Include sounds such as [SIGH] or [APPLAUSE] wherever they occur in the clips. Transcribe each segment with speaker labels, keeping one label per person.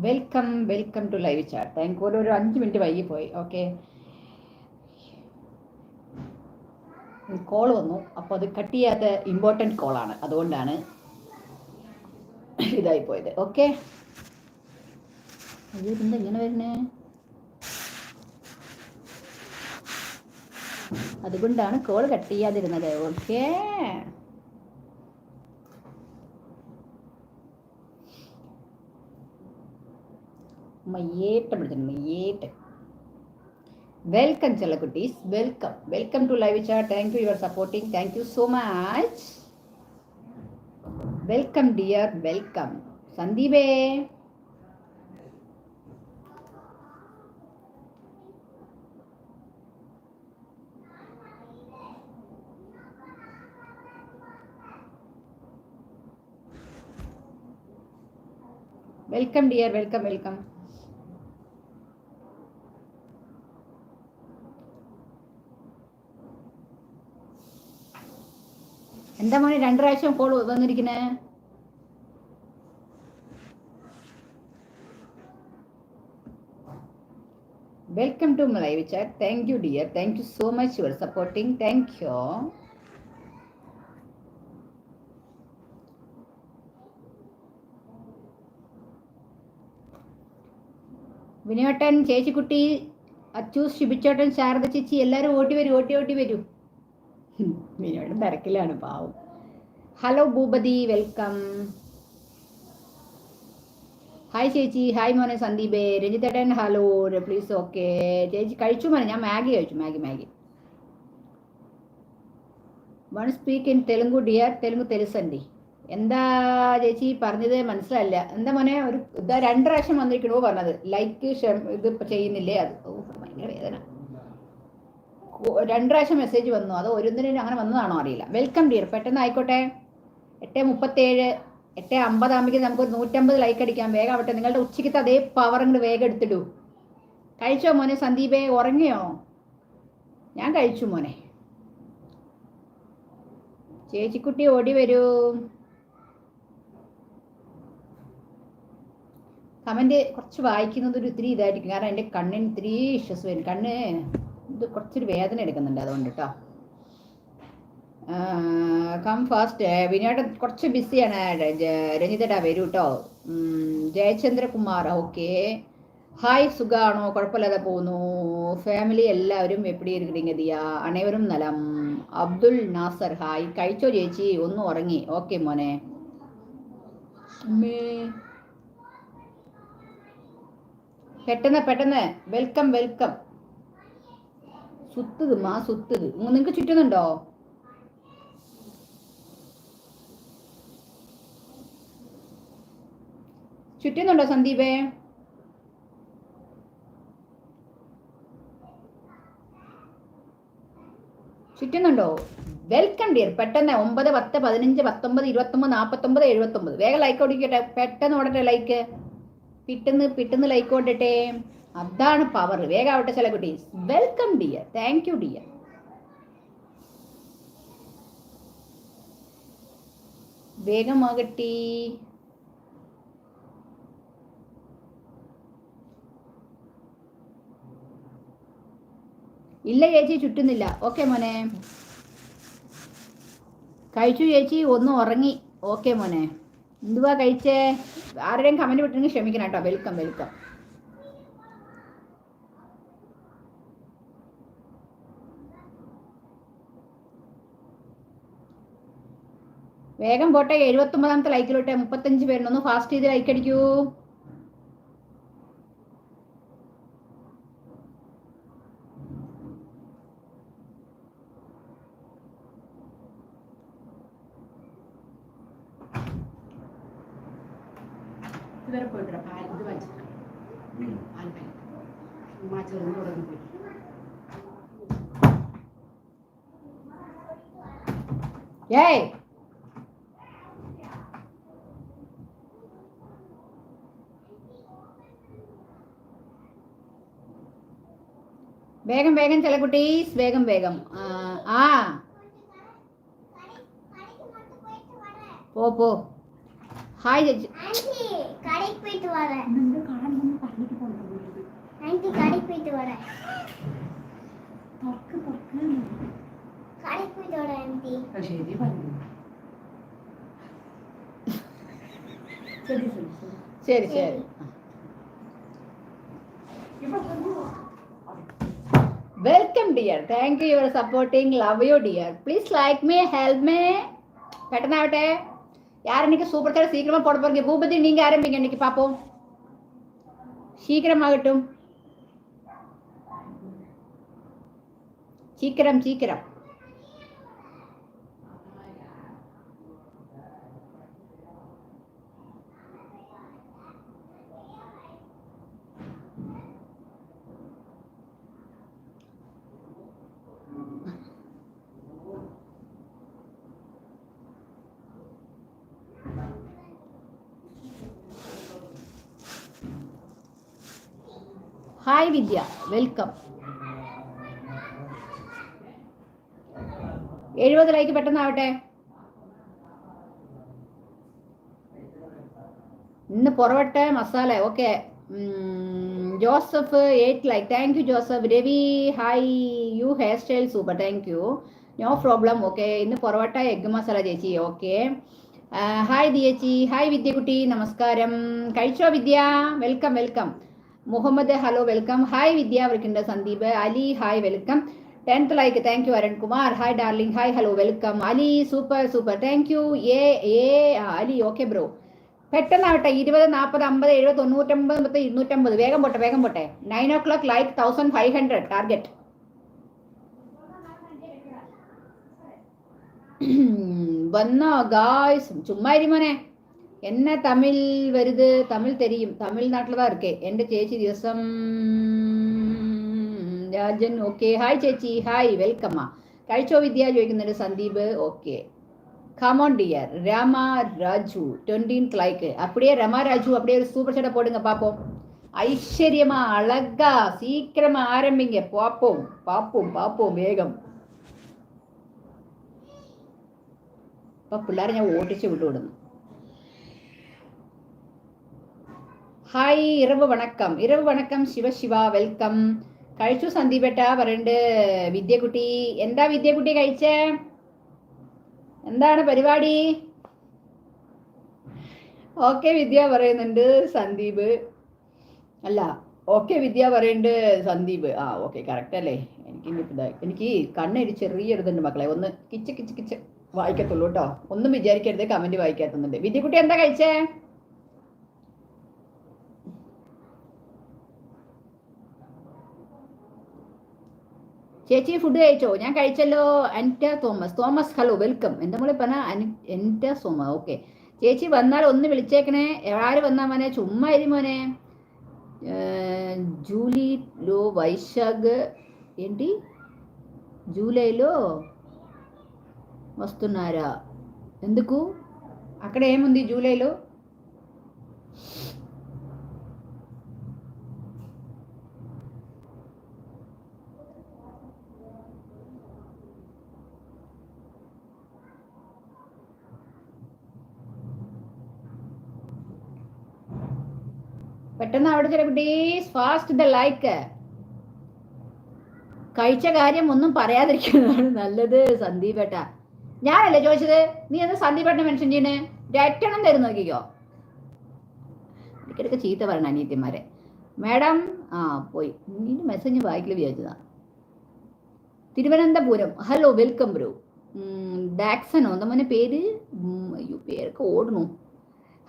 Speaker 1: Welcome welcome to live chat thank ഒരു ഒരു അഞ്ച് മിനിറ്റ് വൈകി പോയി. ഓക്കെ കോൾ വന്നു. അപ്പോൾ അത് കട്ട് ചെയ്യാത്ത ഇമ്പോർട്ടന്റ് കോളാണ് അതുകൊണ്ടാണ് ഇതായി പോയത്. ഓക്കെ ഇങ്ങനെ വരുന്നേ? അതുകൊണ്ടാണ് കോൾ കട്ട് ചെയ്യാതിരുന്നത്. ഓക്കേ മയ്യേട്ടം വിളിച്ചിട്ടുണ്ട് മയ്യേട്ട് വെൽക്കം ചെല്ല കുട്ടീസ് welcome welcome to live chat thank you your supporting thank you so much welcome dear welcome സന്ദീപേ welcome dear welcome welcome എന്താ മോനെ രണ്ട് പ്രാവശ്യം call വന്നിരിക്കുന്നേ? Welcome to live chat thank you dear thank you so much your supporting thank you വിനോട്ടൻ ചേച്ചിക്കുട്ടി അച്ചു ശിബിച്ചോട്ടൻ ശാരദ ചേച്ചി എല്ലാവരും ഓട്ടി വരും ഓട്ടി ഓട്ടി വരൂ. വിനോട്ടൻ തിരക്കിലാണ് പാവം. ഹലോ ഭൂപതി വെൽക്കം ഹായ് ചേച്ചി. ഹായ് മോനെ സന്ദീപേ. രഞ്ജിത്തേട്ടൻ ഹലോ പ്ലീസ് ഓക്കെ ചേച്ചി കഴിച്ചു മോനെ? ഞാൻ മാഗി കഴിച്ചു. Maggi Maggi. One speak in Telugu dear Telugu തെലുസണ്ടി എന്താ ചേച്ചി പറഞ്ഞത് മനസ്സിലായില്ല. എന്താ മോനെ? ഒരു ഇതാ രണ്ട് പ്രാവശ്യം വന്നിരിക്കണോ പറഞ്ഞത്. ലൈക്ക് ഇത് ചെയ്യുന്നില്ലേ? അത് ഓ ഭയങ്കര വേദന. രണ്ട് പ്രാവശ്യം മെസ്സേജ് വന്നു. അത് ഒരുന്നിനും അങ്ങനെ വന്നതാണോ അറിയില്ല. വെൽക്കം ഡിയർ പെട്ടെന്ന് ആയിക്കോട്ടെ. എട്ട് മുപ്പത്തേഴ് എട്ട് അമ്പതാകുമ്പോഴേക്കും നമുക്ക് ഒരു നൂറ്റമ്പത് ലൈക്ക് അടിക്കാം. വേഗം ആവട്ടെ. നിങ്ങളുടെ ഉച്ചയ്ക്കത്തെ അതേ പവർ അങ്ങോട്ട് വേഗം എടുത്തിടൂ. കഴിച്ചോ മോനെ സന്ദീപേ? ഉറങ്ങിയോ? ഞാൻ കഴിച്ചു മോനെ. ചേച്ചിക്കുട്ടി ഓടി വരൂ. കമന്റ് കുറച്ച് വായിക്കുന്നത് ഒരു ഇത്തിരി ഇതായിരിക്കും. കാരണം എന്റെ കണ്ണിന് ഇത്തിരി ഇഷ്യൂസ് വരും. കണ്ണ് ഇത് കുറച്ചൊരു വേദന എടുക്കുന്നുണ്ട് അതുകൊണ്ട് കേട്ടോ കം ഫാസ്റ്റ് വിനോദം കുറച്ച് ബിസിയാണ് രഞ്ജിതടാ വരൂ കേട്ടോ ജയചന്ദ്രകുമാർ ഓക്കെ. ഹായ് சுகானோ കുഴപ്പമില്ലാതെ പോകുന്നു. ഫാമിലി എല്ലാവരും എപ്പിടി இருக்கிறீங்க தியா அனைவரும் நலம் അബ്ദുൽ നാസർ ഹായ് കഴിച്ചോ ചേച്ചി? ഒന്ന് ഉറങ്ങി. ഓക്കെ മോനെ. പെട്ടെന്ന് പെട്ടെന്ന്. വെൽക്കം വെൽക്കം സുത്തുത് മാ സുത്തത്. നിങ്ങൾക്ക് ചുറ്റുന്നുണ്ടോ? ചുറ്റുന്നുണ്ടോ സന്ദീപേ? ചുറ്റുന്നുണ്ടോ? Welcome dear. പെട്ടെന്ന് ഒമ്പത് പത്ത് പതിനഞ്ച് പത്തൊമ്പത് ഇരുപത്തൊമ്പത് നാൽപ്പത്തൊമ്പത് എഴുപത്തൊമ്പത്. വേഗം ലൈക്ക് ഓടിക്കട്ടെ. പെട്ടെന്ന് ഓടട്ടെ ലൈക്ക് പിട്ടെന്ന് പിട്ടെന്ന് ലൈക്ക് ഓടട്ടെ. അതാണ് പവർ വേഗാവട്ടെ ചില കുട്ടീസ് welcome dear thank you dear വേഗമാകട്ടി ഇല്ല ചേച്ചി ചുറ്റുന്നില്ല. ഓക്കെ മോനെ. കഴിച്ചു ചേച്ചി. ഒന്ന് ഉറങ്ങി. ഓക്കെ മോനെ. എന്തുവാ കഴിച്ചേ? ആരുടെയും കമന്റ് വിട്ടെങ്കിൽ ക്ഷമിക്കണം കേട്ടോ. വെൽക്കം വെൽക്കം വേഗം പോട്ടെ എഴുപത്തി ഒമ്പതാമത്തെ ലൈക്കിലോട്ടെ മുപ്പത്തഞ്ച് പേരുണ്ടൊന്ന് ഫാസ്റ്റ് ചെയ്ത് ലൈക്ക് അടിക്കൂ. ഇതുവരെ പോയിട്ടോ പാൽ ഇത് വാങ്ങിച്ചിട്ട് പാൽ പാൽ ഉമ്മ ചെറുത് തുടങ്ങി പോയി. ഏയ് வேகம் வேகம்
Speaker 2: சில குட்டீஸ் வேகம் வேகம்.
Speaker 1: ஆ போ போ. Hi
Speaker 2: judge. கடைக்கு போயிட்டு வரேன் கடைக்கு போயிட்டு வரேன்
Speaker 1: கடைக்கு சரி சரி சரி சரி. Welcome dear thank you your supporting love you dear please like me help me பெட்டனாகட்டே யார் இன்னைக்கு சூப்பர் சார் சீக்கிரமாக போட போகிறீங்க பூபதி நீங்கள் ஆரம்பிங்க இன்னைக்கு பார்ப்போம் சீக்கிரமாகட்டும் சீக்கிரம் சீக்கிரம் ഹായ് വിദ്യ വെൽക്കം എഴുപത് ലൈക്ക് പെട്ടെന്നാവട്ടെ. ഇന്ന് പുറവട്ടെ masala. Okay Joseph eight like thank you Joseph. Ravi hi you hair style super thank you no problem okay ഇന്ന് പൊറവട്ട എഗ് മസാല ചേച്ചി. ഓക്കെ ഹായ് ദിയേച്ചി. ഹായ് വിദ്യകുട്ടി നമസ്കാരം. കഴിച്ചോ Vidya? Welcome welcome Muhammad hello welcome hi Vidya അവർക്കുണ്ട്. Sandeep Ali hi welcome tenth like thank you Arun Kumar hi darling hi hello welcome Ali super super thank you a Ali okay bro പെട്ടെന്നാവട്ടെ. ഇരുപത് നാൽപ്പത് അമ്പത് എഴുപത് തൊണ്ണൂറ്റമ്പത് പത്ത് ഇരുന്നൂറ്റമ്പത്. വേഗം പോട്ടെ വേഗം പോട്ടെ. Nine o'clock like thousand five hundred target വന്നോ ഗായ്സ് ചുമ്മാ ഇരുമോനെ என்ன தமிழ் வருது தமிழ் தெரியும் தமிழ்நாட்டில் தான் இருக்கே എൻ്റെ ചേച്ചി ദിവസം രാജൻ ഓക്കെ ഹായ് ചേച്ചി ഹായ് വെൽക്കമ്മ കഴിച്ചോ വിദ്യ ചോദിക്കുന്നുണ്ട് Sandeep okay come on dear Rama Raju twentieth like அப்படியே ரமா ராஜு அப்படியே ஒரு சூப்பர் சட்டை போடுங்க பார்ப்போம் ஐஸ்வர்யமா அழகா சீக்கிரமா ஆரம்பிங்க பார்ப்போம் பார்ப்போம் பார்ப்போம் வேகம் ഇപ്പൊ പിള്ളേരെ ഞാൻ ഓട്ടിച്ച് വിട്ടു വിടുന്നു ഹായ് ഇരവ് വണക്കം ഇരവ് വണക്കം ശിവ ശിവ വെൽക്കം കഴിച്ചു സന്ദീപേട്ട പറയണ്ട് വിദ്യകുട്ടി എന്താ വിദ്യകുട്ടി കഴിച്ചേ എന്താണ് പരിപാടി ഓക്കെ വിദ്യ പറയുന്നുണ്ട് സന്ദീപ് അല്ല ഓക്കെ വിദ്യ പറയുന്നുണ്ട് സന്ദീപ് ആ ഓക്കെ കറക്റ്റ് അല്ലേ? എനിക്ക് എനിക്ക് കണ്ണൊരു ചെറിയൊരു ഇതുണ്ട് മക്കളെ. ഒന്ന് കിച്ച് കിച്ച് കിച്ച് വായിക്കത്തുള്ളൂ കേട്ടോ. ഒന്നും വിചാരിക്കരുത് കമന്റ് വായിക്കാത്തുന്നുണ്ട് വിദ്യക്കുട്ടി എന്താ കഴിച്ചേ? ചേച്ചി ഫുഡ് കഴിച്ചോ ഞാൻ കഴിച്ചല്ലോ അൻറ്റ തോമസ് തോമസ് ഹലോ വെൽക്കം എൻ്റെ മോളെ പറഞ്ഞ എൻ്റെ സോമ ഓക്കെ ചേച്ചി വന്നാൽ ഒന്ന് വിളിച്ചേക്കണേ ആര് വന്നാ മോനെ ചുമ്മാ ഇരി മോനെ ఏ, జూలీలో వైశాఖ్ ఏంటి జూలైలో వస్తున్నారా ఎందుకు అక్కడ ఏముంది జూలైలో പെട്ടെന്ന് അവിടെ ചില കുട്ടീസ് ഫാസ്റ്റ് ദ ലൈക്ക് കഴിച്ച കാര്യം ഒന്നും പറയാതിരിക്കുന്നതാണ് നല്ലത് സന്ദീപേട്ട. ഞാനല്ലേ ചോദിച്ചത്? നീ എന്താ സന്ദീപേട്ടനെ മെൻഷൻ ചെയ്യണേ? രറ്റണം തരും നോക്കിക്കോ. ഇടയ്ക്കിടയ്ക്ക് ചീത്ത പറയണ അനിയത്തിമാരെ. മാഡം ആ പോയി. നീ മെസ്സേജ് വായിക്കൽ വിചാരിച്ചതാ. തിരുവനന്തപുരം. Hello welcome bro. ഡാക്സനോ എന്താ മോനെ പേര്? അയ്യോ പേരൊക്കെ ഓടണു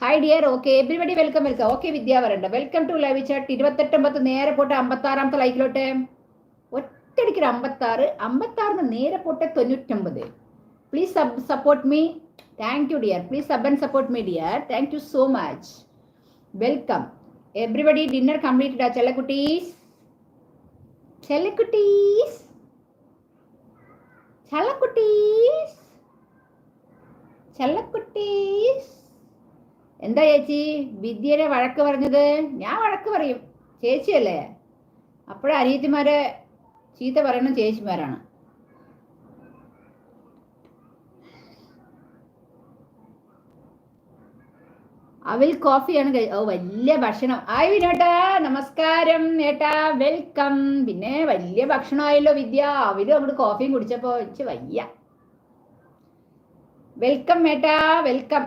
Speaker 1: hi dear okay everybody welcome welcome okay Vidya വരണ്ട വെൽക്കം ടു ലൈവ് ചാറ്റ് ഇരുപത്തെട്ടൊമ്പത് നേരെ പോട്ടെ അമ്പത്താറാമത്തെ ലൈക്കിലോട്ടെ ഒറ്റടിക്കൊരു അമ്പത്താറ് അമ്പത്താറിന് നേരെ പോട്ടെ തൊണ്ണൂറ്റൊമ്പത് please sub support me thank you dear please sub and support me dear thank you so much welcome everybody dinner completed ആ ചെല്ലക്കുട്ടീസ് ചെല്ലക്കുട്ടീസ് ചെല്ലക്കുട്ടീസ് ചെല്ലക്കുട്ടീസ് എന്താ ചേച്ചി? വിദ്യയുടെ വഴക്ക് പറഞ്ഞത്? ഞാൻ വഴക്ക് പറയും. ചേച്ചിയല്ലേ? അപ്പോഴ അനിയത്തിമാരെ ചീത്ത പറയണ ചേച്ചിമാരാണ്. അവിൽ കോഫിയാണ് കഴി ഓ വലിയ ഭക്ഷണം. ആയി വിനോട്ടാ നമസ്കാരം ഏട്ടാ വെൽക്കം. പിന്നെ വലിയ ഭക്ഷണമായല്ലോ വിദ്യ. അവർ അങ്ങോട്ട് കോഫിയും കുടിച്ചപ്പോ വെച്ച് വയ്യ. വെൽക്കം ഏട്ടാ വെൽക്കം.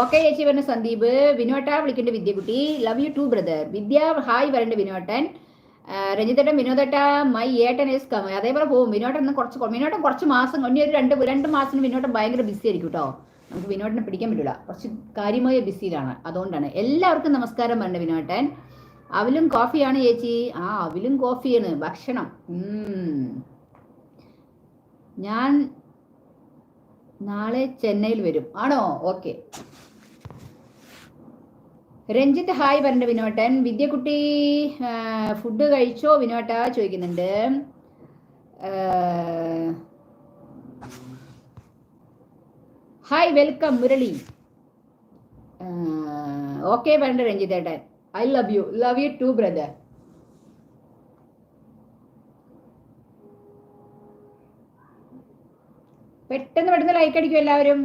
Speaker 1: ഓക്കെ ചേച്ചി പറഞ്ഞ സന്ദീപ്. വിനോട്ട വിളിക്കേണ്ട വിദ്യകുട്ടി love you too brother Vidya hi വരേണ്ട വിനോട്ടൻ. രഞ്ജിത്തേട്ടൻ വിനോദേട്ട മൈ ഏട്ടൻ ഇസ് കം അതേപോലെ പോകും. വിനോട്ടൻ കുറച്ച് വിനോട്ടൻ കുറച്ച് മാസം ഇനി ഒരു രണ്ട് രണ്ട് മാസത്തിന് വിനോട്ടൻ ഭയങ്കര ബിസി ആയിരിക്കും കേട്ടോ നമുക്ക് വിനോട്ടിനെ പിടിക്കാൻ പറ്റില്ല കുറച്ച് കാര്യമായ ബിസിയിലാണ് അതുകൊണ്ടാണ്. എല്ലാവർക്കും നമസ്കാരം പറഞ്ഞ വിനോട്ടൻ. അവലും കോഫിയാണ് ചേച്ചി. ആ അവലും കോഫിയാണ്. ഭക്ഷണം. ഞാൻ നാളെ ചെന്നൈയിൽ വരും. ആണോ? ഓക്കെ. രഞ്ജിത്ത് ഹായ് പറഞ്ഞ വിനോട്ടൻ. വിദ്യകുട്ടി ഫുഡ് കഴിച്ചോ? വിനോട്ട ചോദിക്കുന്നുണ്ട്. Hi welcome Murali. ഓക്കെ പറഞ്ഞ രഞ്ജിത്ത് ഏട്ടൻ I love you. Love you too brother. പെട്ടെന്ന് പെട്ടെന്ന് ലൈക്ക് അടിക്കും എല്ലാവരും.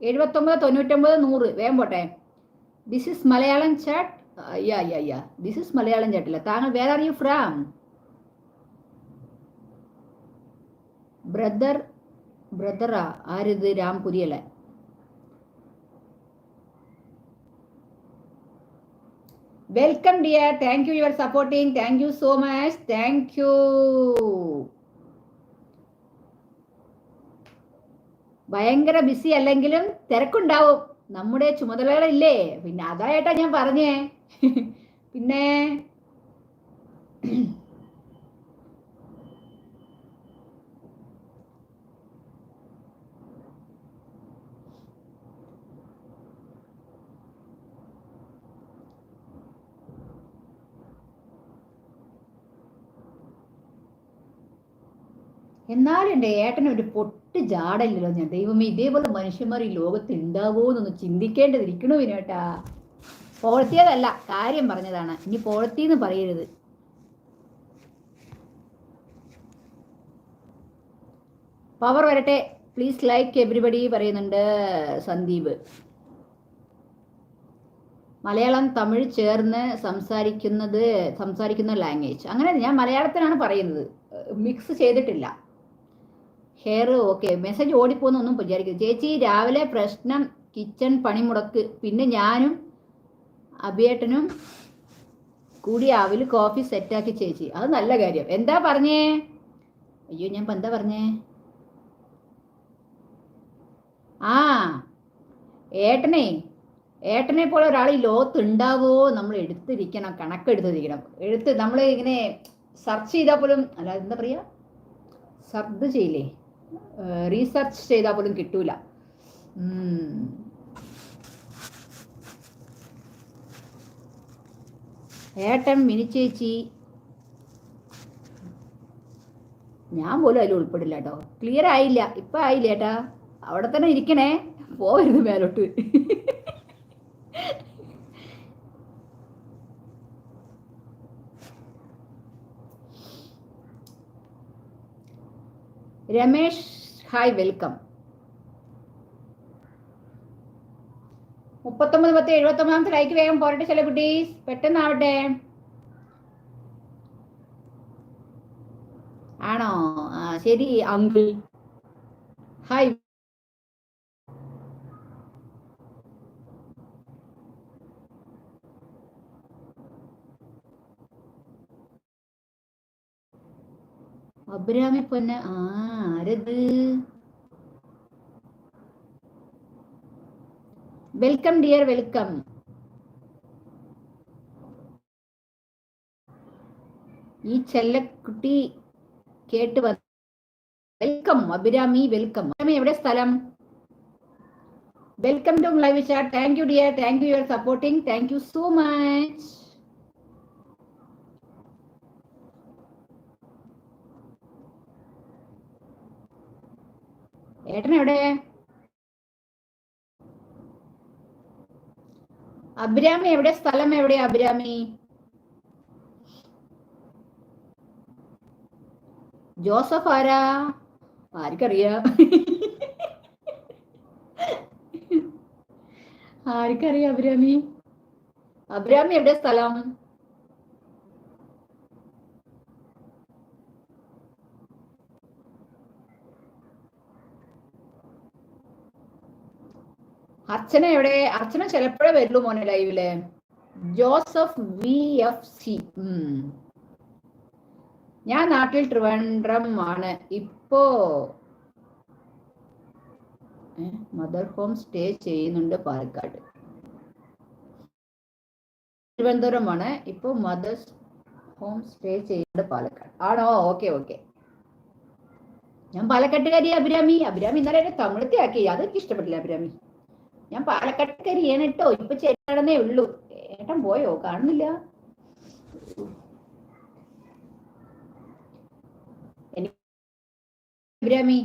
Speaker 1: എഴുപത്തൊമ്പത് തൊണ്ണൂറ്റൊമ്പത് നൂറ്. വേഗം പോട്ടെ. This is Malayalam chat ya ya ya. This is Malayalam ചാട്ടില്ല താങ്കൾ where are you from brother ബ്രദറാ ആരിത്? Ram രാംപുരിയല്ലേ welcome dear thank you your supporting thank you so much thank you ഭയങ്കര ബിസി അല്ലെങ്കിലും തിരക്കുണ്ടാവും. നമ്മുടെ ചുമതലകളില്ലേ. പിന്നെ അതായിട്ടാ ഞാൻ പറഞ്ഞേ. [LAUGHS] പിന്നെ എന്നാലും എന്റെ ഏട്ടന് ഒരു പൊട്ട് ജാടയില്ലല്ലോ ഞാൻ. ദൈവമേ ഇതേപോലെ മനുഷ്യന്മാർ ഈ ലോകത്ത് ഉണ്ടാവോ എന്നൊന്ന് ചിന്തിക്കേണ്ടതിരിക്കണു വിനോട്ടാ? പോളത്തിയതല്ല കാര്യം പറഞ്ഞതാണ്. ഇനി പോഴത്തിന്ന് പറയരുത്. പവർ വരട്ടെ. പ്ലീസ് ലൈക്ക് എവരിബഡി പറയുന്നുണ്ട് സന്ദീപ്. മലയാളം തമിഴ് ചേർന്ന് സംസാരിക്കുന്നത് സംസാരിക്കുന്ന ലാംഗ്വേജ് അങ്ങനെ ഞാൻ മലയാളത്തിലാണ് പറയുന്നത്. മിക്സ് ചെയ്തിട്ടില്ല. ഹെയർ ഓക്കെ മെസ്സേജ് ഓടിപ്പോന്നൊന്നും വിചാരിക്കും ചേച്ചി രാവിലെ പ്രശ്നം കിച്ചൺ പണിമുടക്ക്. പിന്നെ ഞാനും അഭിയേട്ടനും കൂടി അവൽ കോഫി സെറ്റാക്കി ചേച്ചി. അത് നല്ല കാര്യം. എന്താ പറഞ്ഞേ? അയ്യോ ഞാൻ എന്താ പറഞ്ഞേ? ആ ഏട്ടനെ ഏട്ടനെ പോലെ ഒരാൾ ഈ ലോകത്ത് ഉണ്ടാവോ നമ്മൾ എടുത്തിരിക്കണം കണക്കെടുത്തിരിക്കണം. എടുത്ത് നമ്മൾ ഇങ്ങനെ സർച്ച് ചെയ്താൽ പോലും അല്ല എന്താ പറയുക സർദ് ചെയ്യില്ലേ? റീസർച്ച് ചെയ്താൽ പോലും കിട്ടൂല. ഏട്ടൻ മിനിച്ചേച്ചി ഞാൻ പോലും അതിൽ ഉൾപ്പെടില്ല കേട്ടോ. ക്ലിയർ ആയില്ല. ഇപ്പൊ ആയില്ല ഏട്ടാ? അവിടെ തന്നെ ഇരിക്കണേ. പോവരുത് മേലോട്ട്. Ramesh hi welcome. മുപ്പത്തൊമ്പത് പത്ത് എഴുപത്തി ഒമ്പതാമത്തെ ലൈക്ക് വേഗം പോരട്ടെ ചില കുട്ടീസ്. പെട്ടെന്നാവട്ടെ. ആണോ? ശരി അങ്കിൾ. ഹായ്. അബ്രാമി പൊന്ന ആ. ആരത് വെൽക്കം ഡിയർ വെൽക്കം ഈ ചെല്ലക്കുട്ടി കേട്ട് വെൽക്കം അഭിരാമി വെൽക്കം അഭിരാമി എവിടെ സ്ഥലം? Welcome to live chat thank you dear thank you your supporting thank you so much ഏട്ടൻ എവിടെ അഭിരാമി എവിടെ? സ്ഥലം എവിടെ അഭിരാമി? ജോസഫ് ആരാ? ആർക്കറിയാം. ആർക്കറിയാം അഭിരാമി? അഭിരാമി എവിടെ സ്ഥലം? അർച്ചന എവിടെ? അർച്ചന ചിലപ്പോഴേ വരുള്ളൂ മോനെ ലൈവിൽ ജോസഫ് വി എഫ് സി ഞാൻ നാട്ടിൽ ട്രിവാൻഡ്രം ആണ് ഇപ്പോ മദർ ഹോം സ്റ്റേ ചെയ്യുന്നുണ്ട് പാലക്കാട്. തിരുവനന്തപുരം ആണ് ഇപ്പോ മദർ ഹോം സ്റ്റേ ചെയ്യുന്നുണ്ട് പാലക്കാട്. ആണോ? Okay okay. ഞാൻ പാലക്കാട്ടുകാരി അഭിരാമി. അഭിരാമി ഇന്നലെ തമിഴത്തെ അതൊക്കെ ഇഷ്ടപ്പെട്ടില്ല അഭിരാമി. ഞാൻ പാലക്കാട്ടുകാരിയാണ് കേട്ടോ. ഇപ്പൊ ചേട്ടനേ ഉള്ളൂ. ഏട്ടൻ പോയോ? കാണുന്നില്ല. എനിക്ക്